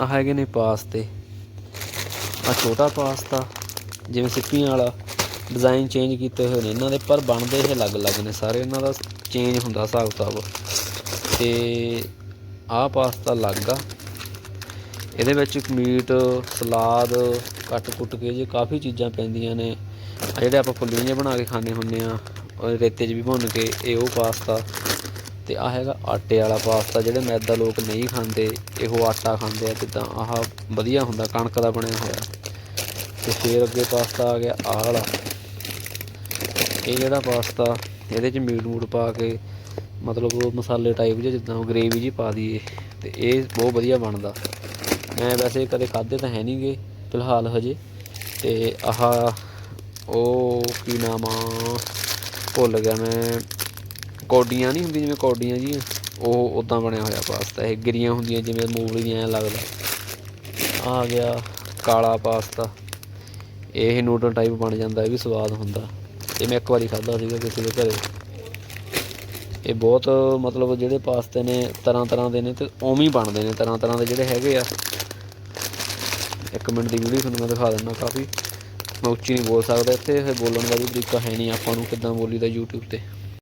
ਆ ਹੈਗੇ ਨੇ ਪਾਸਤੇ ਆ ਛੋਟਾ ਪਾਸਤਾ, ਜਿਵੇਂ ਸਿੱਪੀਆਂ ਵਾਲਾ। ਡਿਜ਼ਾਈਨ ਚੇਂਜ ਕੀਤੇ ਹੋਏ ਨੇ ਇਹਨਾਂ ਦੇ, ਪਰ ਬਣਦੇ ਇਹ ਅਲੱਗ-ਅਲੱਗ ਨੇ ਸਾਰੇ। ਇਹਨਾਂ ਦਾ ਚੇਂਜ ਹੁੰਦਾ ਹਿਸਾਬ ਕਿਤਾਬ। ਤੇ ਆਹ ਪਾਸਤਾ ਅਲੱਗ ਆ। ਇਹਦੇ ਵਿੱਚ ਮੀਟ, ਸਲਾਦ ਕੱਟ ਕੁੱਟ ਕੇ ਜੇ ਕਾਫੀ ਚੀਜ਼ਾਂ ਪੈਂਦੀਆਂ ਨੇ। ਜਿਹੜੇ ਆਪਾਂ ਫੁੱਲੀਆਂ ਜਿਹੀਆਂ ਬਣਾ ਕੇ ਖਾਣੇ ਹੁੰਦੇ ਆ ਔਰ ਰੇਤੇ 'ਚ ਵੀ ਭੁੰਨ ਕੇ, ਇਹ ਉਹ ਪਾਸਤਾ। ਤੇ ਆ ਹੈਗਾ ਆਟੇ ਵਾਲਾ ਪਾਸਤਾ, ਜਿਹੜੇ ਮੈਦਾ ਲੋਕ ਨਹੀਂ ਖਾਂਦੇ, ਇਹੋ ਆਟਾ ਖਾਂਦੇ ਆ, ਜਿੱਦਾਂ ਆਹ ਵਧੀਆ ਹੁੰਦਾ, ਕਣਕ ਦਾ ਬਣਿਆ ਹੋਇਆ। ਤੇ ਫੇਰ ਅੱਗੇ ਪਾਸਤਾ ਆ ਗਿਆ ਆਹ ਵਾਲਾ। ਇਹ ਜਿਹੜਾ ਪਾਸਤਾ, ਇਹਦੇ 'ਚ ਮੀਟ ਮੂਟ ਪਾ ਕੇ, ਮਤਲਬ ਉਹ ਮਸਾਲੇ ਟਾਈਪ ਜਿਹੇ, ਜਿੱਦਾਂ ਗ੍ਰੇਵੀ ਜੀ ਪਾ ਦਈਏ, ਤੇ ਇਹ ਬਹੁਤ ਵਧੀਆ ਬਣਦਾ। ਮੈਂ ਵੈਸੇ ਕਦੇ ਖਾਦੇ ਤਾਂ ਹੈ ਨਹੀਂਗੇ ਫਿਲਹਾਲ ਹਜੇ। ਤੇ ਆਹ, ਉਹ ਕੀ ਨਾਮ ਆ, ਭੁੱਲ ਗਿਆ ਮੈਂ। ਕੌਡੀਆਂ ਨਹੀਂ ਹੁੰਦੀਆਂ ਜਿਵੇਂ ਕੌਡੀਆਂ ਜੀ, ਉਹ ਉਦਾਂ ਬਣਿਆ ਹੋਇਆ ਪਾਸਤਾ, ਇਹ ਗਿਰੀਆਂ ਹੁੰਦੀਆਂ ਜਿਵੇਂ ਮੂਵਲੀਆਂ ਐਂ ਲੱਗਦਾ। ਆ ਗਿਆ ਕਾਲਾ ਪਾਸਤਾ। ਇਹ ਨੂਡਲ ਟਾਈਪ ਬਣ ਜਾਂਦਾ, ਇਹ ਵੀ ਸਵਾਦ ਹੁੰਦਾ। ਇਹ ਮੈਂ ਇੱਕ ਵਾਰੀ ਖਾਦਾ ਸੀਗਾ ਕਿਸੇ ਦੇ ਘਰੇ। ਇਹ ਬਹੁਤ ਮਤਲਬ ਜਿਹੜੇ ਪਾਸਤੇ ਨੇ ਤਰ੍ਹਾਂ ਤਰ੍ਹਾਂ ਦੇ ਨੇ ਤੇ ਉਵੇਂ ਹੀ ਬਣਦੇ ਨੇ, ਤਰ੍ਹਾਂ ਤਰ੍ਹਾਂ ਦੇ ਜਿਹੜੇ ਹੈਗੇ ਆ। ਇੱਕ ਮਿੰਟ ਦੀ ਵੀਡੀਓ ਤੁਹਾਨੂੰ ਮੈਂ ਦਿਖਾ ਦਿੰਦਾ ਕਾਫੀ। ਮੈਂ ਉੱਚੀ ਨਹੀਂ ਬੋਲ ਸਕਦਾ ਇੱਥੇ, ਇਹ ਬੋਲਣ ਦਾ ਵੀ ਤਰੀਕਾ ਹੈ ਨਹੀਂ ਆਪਾਂ ਨੂੰ ਕਿੱਦਾਂ ਬੋਲੀਦਾ YouTube ਤੇ।